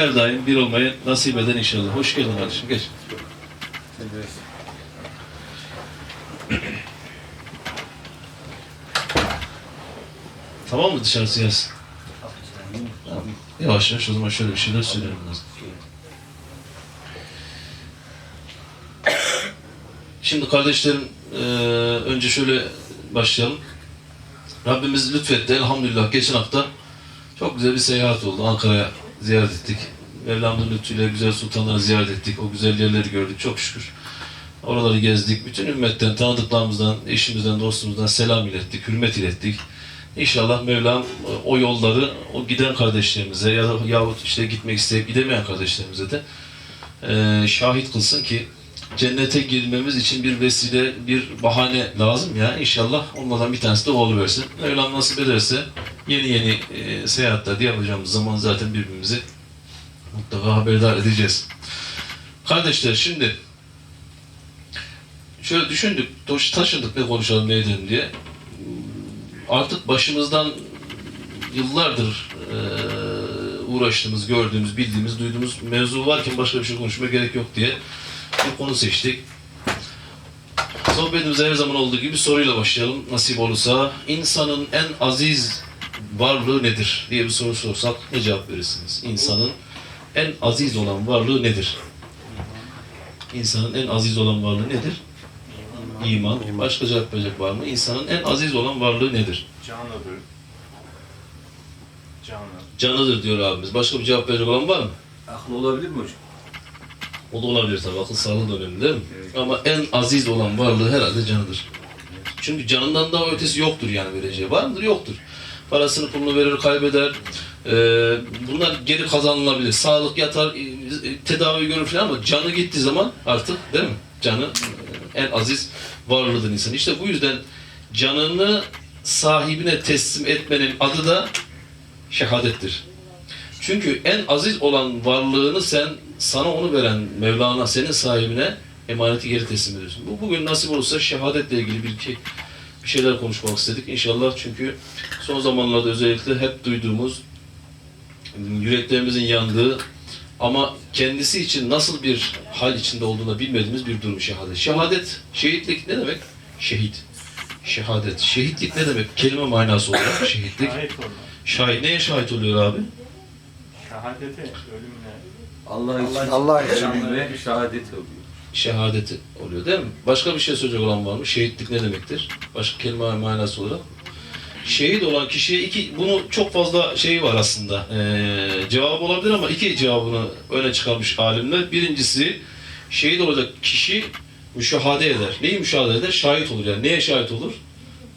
her daim bir olmayı nasip eden inşallah. Hoş geldin kardeşim. Geç. Tamam mı dışarısı yaz? Yavaş yavaş o zaman şöyle bir şeyler lazım. Şimdi kardeşlerim eee, önce şöyle başlayalım. Rabbimiz lütfetti elhamdülillah geçen hafta çok güzel bir seyahat oldu. Ankara'ya ziyaret ettik. Mevlam'ın lütfuyla güzel sultanları ziyaret ettik. O güzel yerleri gördük çok şükür. Oraları gezdik. Bütün ümmetten, tanıdıklarımızdan, eşimizden, dostumuzdan selam ilettik, hürmet ilettik. İnşallah Mevlam o yolları o giden kardeşlerimize ya da yahut işte gitmek isteyip gidemeyen kardeşlerimize de eee, şahit kılsın ki cennete girmemiz için bir vesile, bir bahane lazım ya. İnşallah onlardan bir tanesi de o versin. Mevlam nasip ederse yeni yeni eee seyahatlerde yapacağımız zaman zaten birbirimizi mutlaka haberdar edeceğiz. Kardeşler şimdi şöyle düşündük, taş- taşındık ne konuşalım ne edelim diye. Artık başımızdan yıllardır eee, uğraştığımız, gördüğümüz, bildiğimiz, duyduğumuz mevzu varken başka bir şey konuşmaya gerek yok diye bir konu seçtik. Sohbetimize her zaman olduğu gibi soruyla başlayalım nasip olursa. İnsanın en aziz varlığı nedir diye bir soru sorsak ne cevap verirsiniz? İnsanın en aziz olan varlığı nedir? İnsanın en aziz olan varlığı nedir? İman. Başka cevap verecek var mı? İnsanın en aziz olan varlığı nedir? Canlıdır. Canlı. Canıdır diyor abimiz. Başka bir cevap verecek olan var mı? Aklı olabilir mi hocam? O da olabilir tabii. Akıl sağlığı da önemli değil mi? Evet. Ama en aziz olan varlığı herhalde canıdır. Çünkü canından daha ötesi yoktur yani vereceği. Var mıdır? Yoktur. Parasını pulunu verir, kaybeder. Ee, bunlar geri kazanılabilir. Sağlık yatar, e, tedavi görür falan ama canı gittiği zaman artık değil mi? Canı e, en aziz varlığıdır insan. İşte bu yüzden canını sahibine teslim etmenin adı da şehadettir. Çünkü en aziz olan varlığını sen sana onu veren Mevlana senin sahibine emaneti geri teslim ediyorsun. Bu bugün nasip olursa şehadetle ilgili bir iki bir şeyler konuşmak istedik inşallah çünkü son zamanlarda özellikle hep duyduğumuz yüreklerimizin yandığı ama kendisi için nasıl bir hal içinde olduğunu bilmediğimiz bir durum şehadet. Şehadet, şehitlik ne demek? Şehit. Şehadet. Şehitlik ne demek? Kelime manası olarak şehitlik. Şahit olma. Şahit neye şahit oluyor abi? Şehadete, ölümüne. Allah için, Allah için. ve şehadet oluyor. şehadeti oluyor değil mi? Başka bir şey söyleyecek olan var mı? Şehitlik ne demektir? Başka kelime manası olarak. Şehit olan kişiye iki, bunu çok fazla şey var aslında. Ee, cevabı olabilir ama iki cevabını öne çıkarmış alimler. Birincisi şehit olacak kişi müşahade eder. Neyi müşahede eder? Şahit olur yani. Neye şahit olur?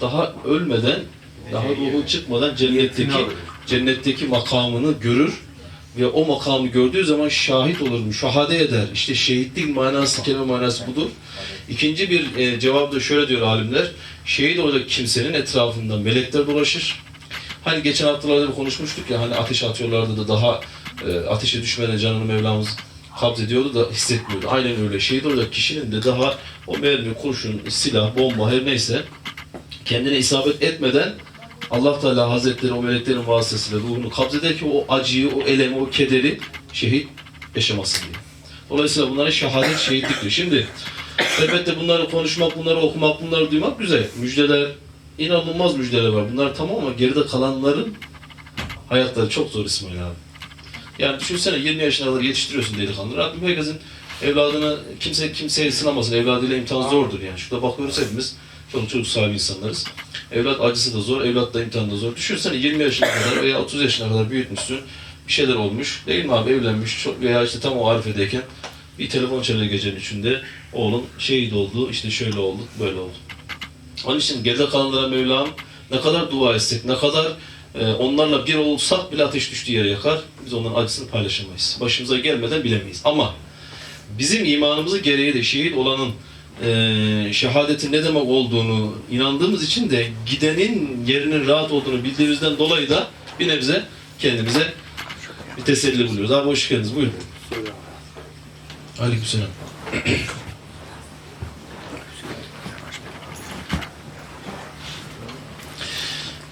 Daha ölmeden, daha ruhu çıkmadan cennetteki cennetteki makamını görür ve o makamı gördüğü zaman şahit olur, müşahade eder. İşte şehitlik manası, kelime manası budur. İkinci bir e, cevap da şöyle diyor alimler. Şehit olacak kimsenin etrafında melekler dolaşır. Hani geçen haftalarda konuşmuştuk ya hani ateş atıyorlardı da daha e, ateşe düşmeden canını Mevlamız kabz ediyordu da hissetmiyordu. Aynen öyle. Şehit olacak kişinin de daha o mermi, kurşun, silah, bomba her neyse kendine isabet etmeden Allah Teala Hazretleri o meleklerin vasıtasıyla ruhunu kabzeder ki o acıyı, o elemi, o kederi şehit yaşamasın diye. Dolayısıyla bunlara şehadet şehitlik diyor. Şimdi elbette bunları konuşmak, bunları okumak, bunları duymak güzel. Müjdeler, inanılmaz müjdeler var. Bunlar tamam ama geride kalanların hayatları çok zor İsmail abi. Yani düşünsene 20 yaşına kadar yetiştiriyorsun delikanlı. Rabbim herkesin evladını kimse kimseye sınamasın. Evladıyla imtihan zordur yani. Şurada bakıyoruz hepimiz çoluk çocuk sahibi insanlarız. Evlat acısı da zor, evlat da imtihan da zor. Düşünsene 20 yaşına kadar veya 30 yaşına kadar büyütmüşsün. Bir şeyler olmuş. Değil mi abi evlenmiş çok veya işte tam o arifedeyken bir telefon çalıyor gecenin içinde. Oğlum şehit oldu, işte şöyle oldu, böyle oldu. Onun için geride kalanlara Mevlam ne kadar dua etsek, ne kadar e, onlarla bir olsak bile ateş düştüğü yere yakar. Biz onların acısını paylaşamayız. Başımıza gelmeden bilemeyiz. Ama bizim imanımızı gereği de şehit olanın e, şehadetin ne demek olduğunu inandığımız için de gidenin yerinin rahat olduğunu bildiğimizden dolayı da bir nebze kendimize bir teselli buluyoruz. Abi hoş geldiniz. Buyurun. Aleykümselam.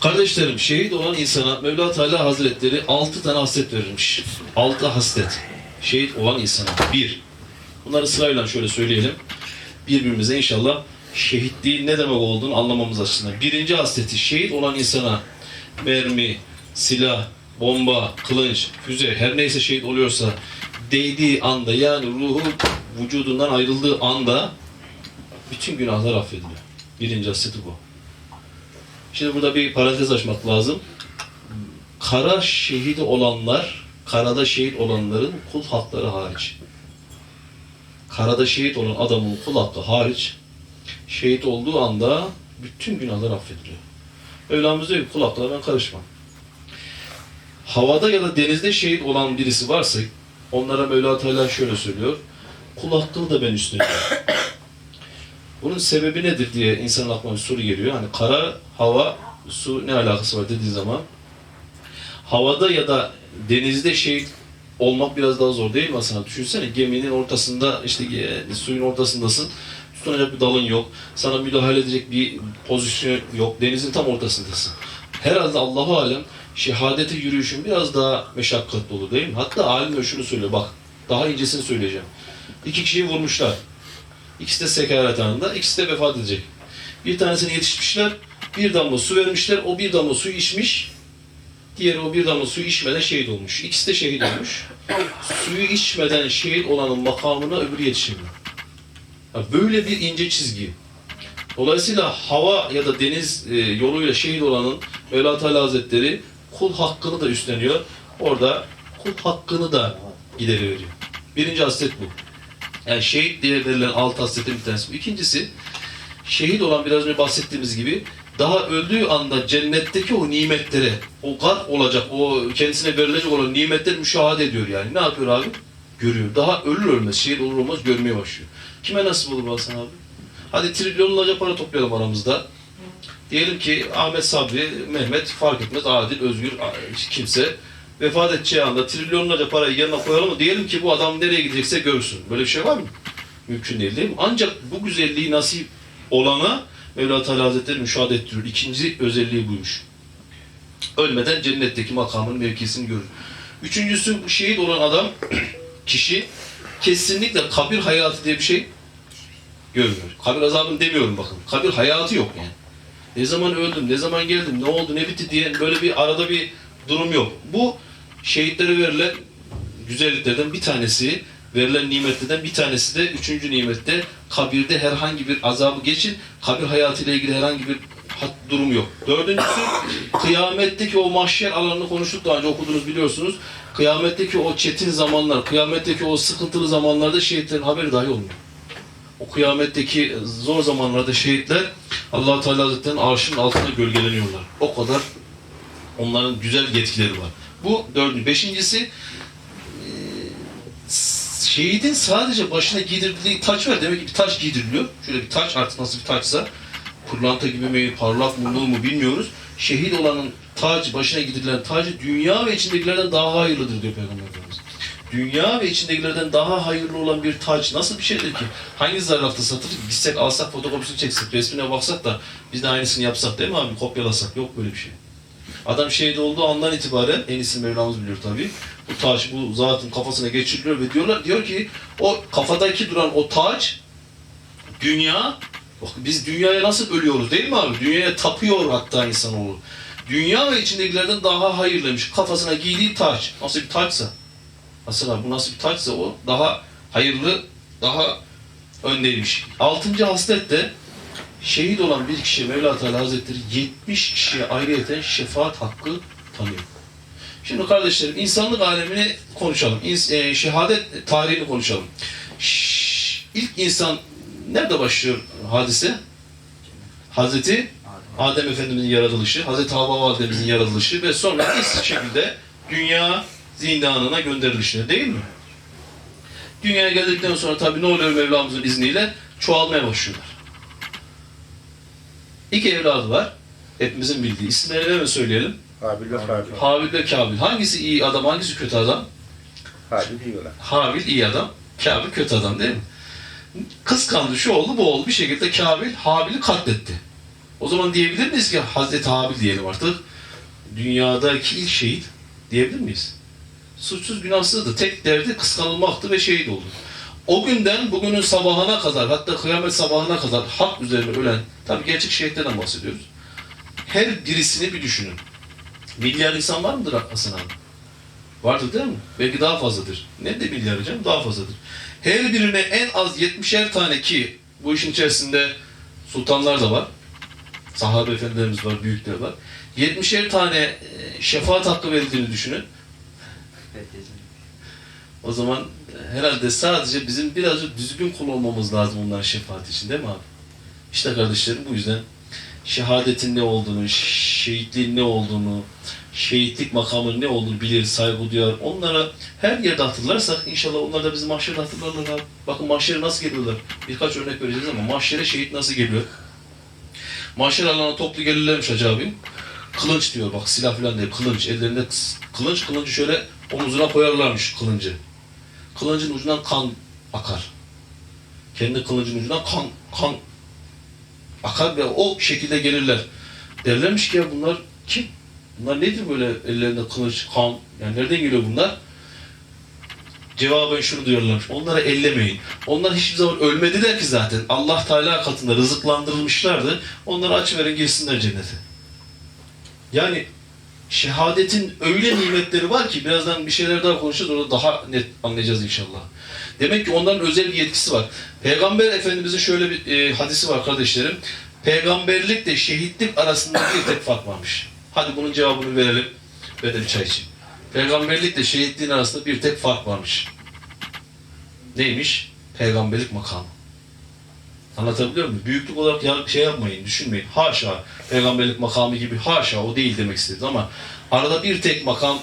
Kardeşlerim şehit olan insana Mevla Teala Hazretleri altı tane haslet verirmiş. Altı haslet. Şehit olan insana. Bir. Bunları sırayla şöyle söyleyelim. Birbirimize inşallah şehitliğin ne demek olduğunu anlamamız açısından. Birinci hasleti şehit olan insana mermi, silah, bomba, kılınç, füze her neyse şehit oluyorsa değdiği anda yani ruhu vücudundan ayrıldığı anda bütün günahlar affediliyor. Birinci hasleti bu. Şimdi burada bir parantez açmak lazım. Kara şehit olanlar, karada şehit olanların kul hakları hariç. Karada şehit olan adamın kul hakkı hariç, şehit olduğu anda bütün günahlar affediliyor. Mevlamız diyor ki kul haklarına karışma. Havada ya da denizde şehit olan birisi varsa, onlara Mevla Teala şöyle söylüyor, kul hakkını da ben üstleniyorum. Bunun sebebi nedir diye insanın aklına soru geliyor. Hani kara, hava, su ne alakası var dediği zaman havada ya da denizde şehit olmak biraz daha zor değil mi aslında? Düşünsene geminin ortasında işte e, suyun ortasındasın. Tutunacak bir dalın yok. Sana müdahale edecek bir pozisyon yok. Denizin tam ortasındasın. Herhalde Allahu alem şehadete yürüyüşün biraz daha meşakkatli olur değil mi? Hatta alim de şunu söylüyor bak. Daha incesini söyleyeceğim. İki kişiyi vurmuşlar. İkisi de sekaret anında, ikisi de vefat edecek. Bir tanesine yetişmişler, bir damla su vermişler, o bir damla su içmiş, diğeri o bir damla su içmeden şehit olmuş. İkisi de şehit olmuş. Suyu içmeden şehit olanın makamına öbürü yetişemiyor. Ya böyle bir ince çizgi. Dolayısıyla hava ya da deniz e, yoluyla şehit olanın Mevla Teala Hazretleri kul hakkını da üstleniyor. Orada kul hakkını da gideriveriyor. Birinci haslet bu. Yani şehit diye verilen alt hasletin bir tanesi bu. İkincisi, şehit olan biraz önce bahsettiğimiz gibi daha öldüğü anda cennetteki o nimetlere, o gar olacak, o kendisine verilecek olan nimetleri müşahede ediyor yani. Ne yapıyor abi? Görüyor. Daha ölür ölmez, şehit olur olmaz görmeye başlıyor. Kime nasip olur Hasan abi? Hadi trilyonlarca para toplayalım aramızda. Diyelim ki Ahmet Sabri, Mehmet fark etmez, adil, özgür kimse vefat edeceği anda trilyonlarca parayı yanına koyalım mı? Diyelim ki bu adam nereye gidecekse görsün. Böyle bir şey var mı? Mümkün değil değil mi? Ancak bu güzelliği nasip olana Mevla Teala Hazretleri müşahede ettiriyor. İkinci özelliği buymuş. Ölmeden cennetteki makamının mevkisini görür. Üçüncüsü bu şehit olan adam, kişi kesinlikle kabir hayatı diye bir şey görmüyor. Kabir azabını demiyorum bakın. Kabir hayatı yok yani. Ne zaman öldüm, ne zaman geldim, ne oldu, ne bitti diye böyle bir arada bir durum yok. Bu şehitlere verilen güzelliklerden bir tanesi, verilen nimetlerden bir tanesi de üçüncü nimette kabirde herhangi bir azabı geçin, kabir hayatıyla ilgili herhangi bir durum yok. Dördüncüsü kıyametteki o mahşer alanını konuştuk daha önce okudunuz biliyorsunuz. Kıyametteki o çetin zamanlar, kıyametteki o sıkıntılı zamanlarda şehitlerin haberi dahi olmuyor. O kıyametteki zor zamanlarda şehitler allah Teala Hazretleri'nin arşının altında gölgeleniyorlar. O kadar onların güzel yetkileri var. Bu dördüncü. Beşincisi şehidin sadece başına giydirdiği taç var. Demek ki bir taç giydiriliyor. Şöyle bir taç artık nasıl bir taçsa pırlanta gibi mi, parlak mı, mu bilmiyoruz. Şehit olanın taç, başına giydirilen tacı dünya ve içindekilerden daha hayırlıdır diyor Peygamber Efendimiz. Dünya ve içindekilerden daha hayırlı olan bir taç nasıl bir şeydir ki? Hangi zarafta satılır? Gitsek alsak, fotokopisini çeksek, resmine baksak da biz de aynısını yapsak değil mi abi? Kopyalasak. Yok böyle bir şey. Adam şehit olduğu andan itibaren en iyisi Mevlamız biliyor tabii. Taç bu zatın kafasına geçiriliyor ve diyorlar diyor ki o kafadaki duran o taç dünya bak biz dünyaya nasıl ölüyoruz değil mi abi? Dünyaya tapıyor hatta insanoğlu. Dünya ve içindekilerden daha hayırlıymış. Kafasına giydiği taç. Nasıl bir taçsa. Aslında bu nasıl bir taçsa o daha hayırlı, daha öndeymiş. Altıncı haslet de şehit olan bir kişi Mevla Teala Hazretleri 70 kişiye ayrıyeten şefaat hakkı tanıyor. Şimdi kardeşlerim insanlık alemini konuşalım. E, şehadet tarihini konuşalım. Şş, ilk insan nerede başlıyor hadise? Hazreti Adem Efendimizin yaratılışı, Hazreti Havva Validemizin yaratılışı ve sonra ilk şekilde dünya zindanına gönderilişleri değil mi? Dünyaya geldikten sonra tabii ne oluyor Mevlamızın izniyle? Çoğalmaya başlıyorlar. İki evladı var. Hepimizin bildiği. İsimlerini mi söyleyelim? Habil ve Habil. Habil ve Kabil. Hangisi iyi adam, hangisi kötü adam? Habil diyorlar. Habil iyi adam, Kabil kötü adam değil mi? Kıskandı, şu oldu, bu oldu. Bir şekilde Kabil Habil'i katletti. O zaman diyebilir miyiz ki Hazreti Habil diyelim artık. Dünyadaki ilk şehit diyebilir miyiz? Suçsuz günahsızdı. Tek derdi kıskanılmaktı ve şehit oldu. O günden bugünün sabahına kadar hatta kıyamet sabahına kadar hak üzerine ölen tabi gerçek şehitlerden bahsediyoruz. Her birisini bir düşünün. Milyar insan var mıdır Hasan abi? Vardır değil mi? Belki daha fazladır. Ne de milyar canım? Daha fazladır. Her birine en az 70'er tane ki bu işin içerisinde sultanlar da var. Sahabe efendilerimiz var, büyükler var. 70'er tane e, şefaat hakkı verildiğini düşünün. O zaman e, herhalde sadece bizim birazcık düzgün kul olmamız lazım onların şefaati için değil mi abi? İşte kardeşlerim bu yüzden şehadetin ne olduğunu, şehitliğin ne olduğunu, şehitlik makamının ne olduğunu bilir, saygı duyar. Onlara her yerde hatırlarsak inşallah onlar da bizi mahşerde hatırlarlar abi. Bakın mahşere nasıl geliyorlar? Birkaç örnek vereceğiz ama mahşere şehit nasıl geliyor? Mahşer alana toplu gelirlermiş Hacı abim. Kılınç diyor bak silah falan değil kılınç. Ellerinde kılınç kılıncı şöyle omuzuna koyarlarmış kılıncı. Kılıncın ucundan kan akar. Kendi kılıncın ucundan kan kan akar ve o şekilde gelirler. Derlermiş ki ya bunlar kim? Bunlar nedir böyle ellerinde kılıç, kan? Yani nereden geliyor bunlar? Cevaben şunu diyorlarmış. Onlara ellemeyin. Onlar hiçbir zaman ölmediler ki zaten. Allah Teala katında rızıklandırılmışlardı. Onları açıverin girsinler cennete. Yani şehadetin öyle nimetleri var ki birazdan bir şeyler daha konuşacağız. Orada daha net anlayacağız inşallah. Demek ki onların özel bir yetkisi var. Peygamber Efendimizin şöyle bir e, hadisi var kardeşlerim. Peygamberlikle şehitlik arasında bir tek fark varmış. Hadi bunun cevabını verelim. Ve de bir çay içeyim. Peygamberlikle şehitliğin arasında bir tek fark varmış. Neymiş? Peygamberlik makamı. Anlatabiliyor muyum? Büyüklük olarak ya, şey yapmayın, düşünmeyin. Haşa, peygamberlik makamı gibi haşa o değil demek istedim ama arada bir tek makam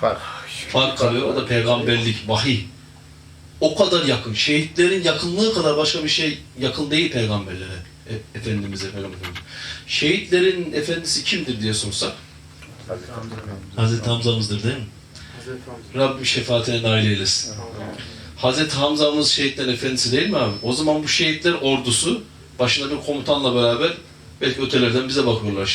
Fark. Fark kalıyor. O da peygamberlik, vahiy. O kadar yakın. Şehitlerin yakınlığı kadar başka bir şey yakın değil peygamberlere. E, Efendimiz'e, peygamberimize. Şehitlerin efendisi kimdir diye sorsak Hazreti Hamza. Hazreti Hamza'mızdır değil mi? Rabbim şefaatine nail eylesin. Hazreti Hamza'mız şehitlerin efendisi değil mi abi? O zaman bu şehitler ordusu başına bir komutanla beraber belki ötelerden bize bakıyorlar şimdi.